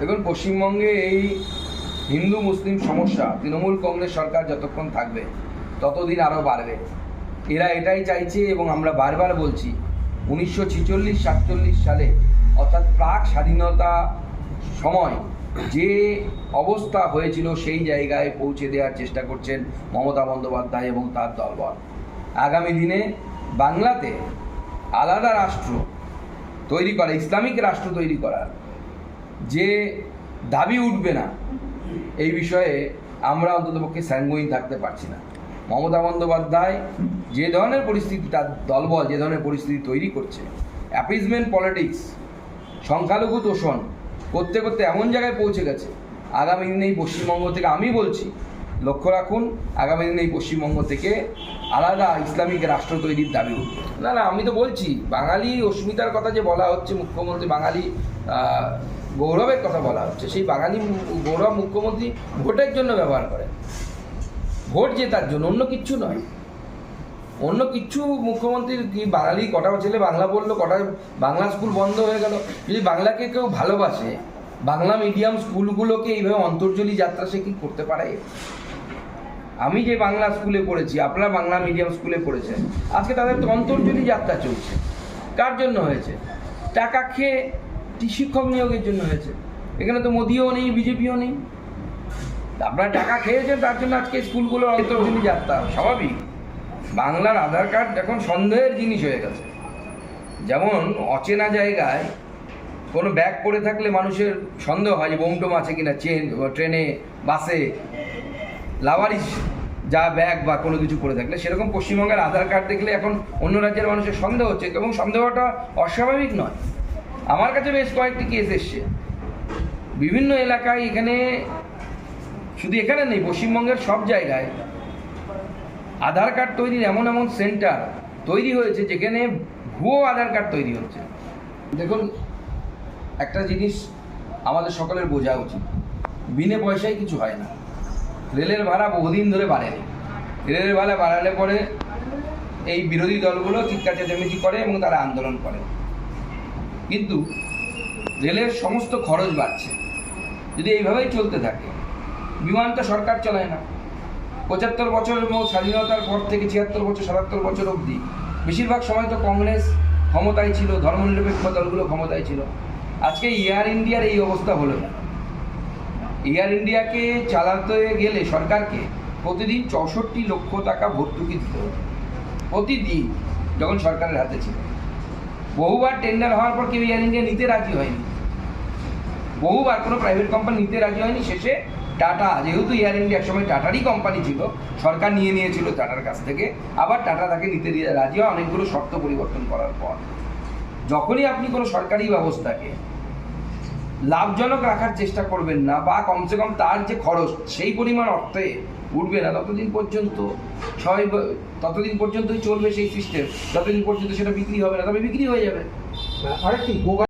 দেখুন, পশ্চিমবঙ্গে এই হিন্দু মুসলিম সমস্যা তৃণমূল কংগ্রেস সরকার যতক্ষণ থাকবে, ততদিন আরও বাড়বে। এরা এটাই চাইছে এবং আমরা বারবার বলছি, উনিশশো ছিচল্লিশ, সাতচল্লিশ সালে, অর্থাৎ প্রাক স্বাধীনতা সময় যে অবস্থা হয়েছিল সেই জায়গায় পৌঁছে দেওয়ার চেষ্টা করছেন মমতা বন্দ্যোপাধ্যায় এবং তার দলবল। আগামী দিনে বাংলাতে আলাদা রাষ্ট্র তৈরি করা, ইসলামিক রাষ্ট্র তৈরি করার যে দাবি উঠবে না, এই বিষয়ে আমরা অন্ততপক্ষে স্যাঙ্গুইন থাকতে পারছি না। মমতা বন্দ্যোপাধ্যায় যে ধরনের পরিস্থিতি, তার দলবল যে ধরনের পরিস্থিতি তৈরি করছে অ্যাপিজমেন্ট পলিটিক্স সংখ্যালঘু তোষণ করতে করতে এমন জায়গায় পৌঁছে গেছে। আগামী দিনে এই পশ্চিমবঙ্গ থেকে আমি বলছি লক্ষ্য রাখুন, আগামী দিনে এই পশ্চিমবঙ্গ থেকে আলাদা ইসলামিক রাষ্ট্র তৈরির দাবি না না, আমি তো বলছি, বাঙালি অস্মিতার কথা যে বলা হচ্ছে, মুখ্যমন্ত্রী বাঙালি গৌরবের কথা বলা হচ্ছে, সেই বাঙালি গৌরব মুখ্যমন্ত্রী ভোটের জন্য ব্যবহার করে। ভোট জেতার জন্য, অন্য কিচ্ছু নয়। অন্য কিচ্ছু মুখ্যমন্ত্রীর কি বাঙালি, কটা ছেলে বাংলা বলল, কটা বাংলা স্কুল বন্ধ হয়ে গেল? যদি বাংলাকে কেউ ভালোবাসে, বাংলা মিডিয়াম স্কুলগুলোকে এইভাবে অন্তর্জলী যাত্রা সে কি করতে পারে? আমি যে বাংলা স্কুলে পড়েছি, আপনারা বাংলা মিডিয়াম স্কুলে পড়েছেন, আজকে তাদের তো অন্তর্জলী যাত্রা চলছে। কার জন্য হয়েছে? টাকা খেয়ে শিক্ষক নিয়োগের জন্য হয়েছে। এখানে তো মোদিও নেই, বিজেপিও নেই। আপনারা টাকা খেয়েছেন, তার জন্য আজকে স্কুলগুলোর অন্তর্জনী যাত্রা, স্বাভাবিক। বাংলার আধার কার্ড এখন সন্দেহের জিনিস হয়ে গেছে। যেমন অচেনা জায়গায় কোনো ব্যাগ পড়ে থাকলে মানুষের সন্দেহ হয় যে বোমটোম আছে কিনা, চেন, ট্রেনে, বাসে লাভারিস যা ব্যাগ বা কোনো কিছু করে থাকলে, সেরকম পশ্চিমবঙ্গের আধার কার্ড দেখলে এখন অন্য রাজ্যের মানুষের সন্দেহ হচ্ছে এবং সন্দেহটা অস্বাভাবিক নয়। আমার কাছে বেশ কয়েকটি কেস এসছে। বিভিন্ন এলাকায় এখানে, শুধু এখানে নেই, পশ্চিমবঙ্গের সব জায়গায় আধার কার্ড তৈরির এমন এমন সেন্টার তৈরি হয়েছে যেখানে ভুয়ো আধার কার্ড তৈরি হচ্ছে। দেখুন, একটা জিনিস আমাদের সকলের বোঝা উচিত। বিনে পয়সায় কিছু হয় না। রেলের ভাড়া বহুদিন ধরে বাড়েনি। রেলের ভাড়া বাড়ালে পরে এই বিরোধী দলগুলো চিৎকার চেঁচামেচি করে এবং তারা আন্দোলন করে। কিন্তু রেলের সমস্ত খরচ বাড়ছে। যদি এইভাবেই চলতে থাকে, বিমান তো সরকার চালায় না। পঁচাত্তর বছর এবং স্বাধীনতার পর থেকে ছিয়াত্তর বছর, সাতাত্তর বছর অবধি বেশিরভাগ সময় তো কংগ্রেস ক্ষমতায় ছিল, ধর্মনিরপেক্ষ দলগুলো ক্ষমতায় ছিল। আজকে এয়ার ইন্ডিয়ার এই অবস্থা হলো না। এয়ার ইন্ডিয়াকে চালাতে গেলে সরকারকে প্রতিদিন চৌষট্টি লক্ষ টাকা ভর্তুকি দিতে প্রতিদিন, যখন সরকারের হাতে ছিল। বহুবার টেন্ডার হওয়ার পর কেউ এয়ার ইন্ডিয়া নিতে রাজি হয়নি। বহুবার কোনো প্রাইভেট কোম্পানি নিতে রাজি হয়নি। শেষে টাটা যেহেতু এয়ার ইন্ডিয়া একসময় টাটারই কোম্পানি ছিল, সরকার নিয়ে নিয়েছিল টাটার কাছ থেকে। আবার টাটা তাকে নিতে রাজি হয় অনেকগুলো শর্ত পরিবর্তন করার পর। যখনই আপনি কোনো সরকারি ব্যবস্থাকে লাভজনক রাখার চেষ্টা করবেন না বা কমসে কম তার যে খরচ সেই পরিমাণ অর্থে উঠবে না। ততদিন পর্যন্ত সবাই ততদিন পর্যন্তই চলবে সেই সিস্টেম ততদিন পর্যন্ত সেটা বিক্রি হবে না, তবে বিক্রি হয়ে যাবে। আরেকটি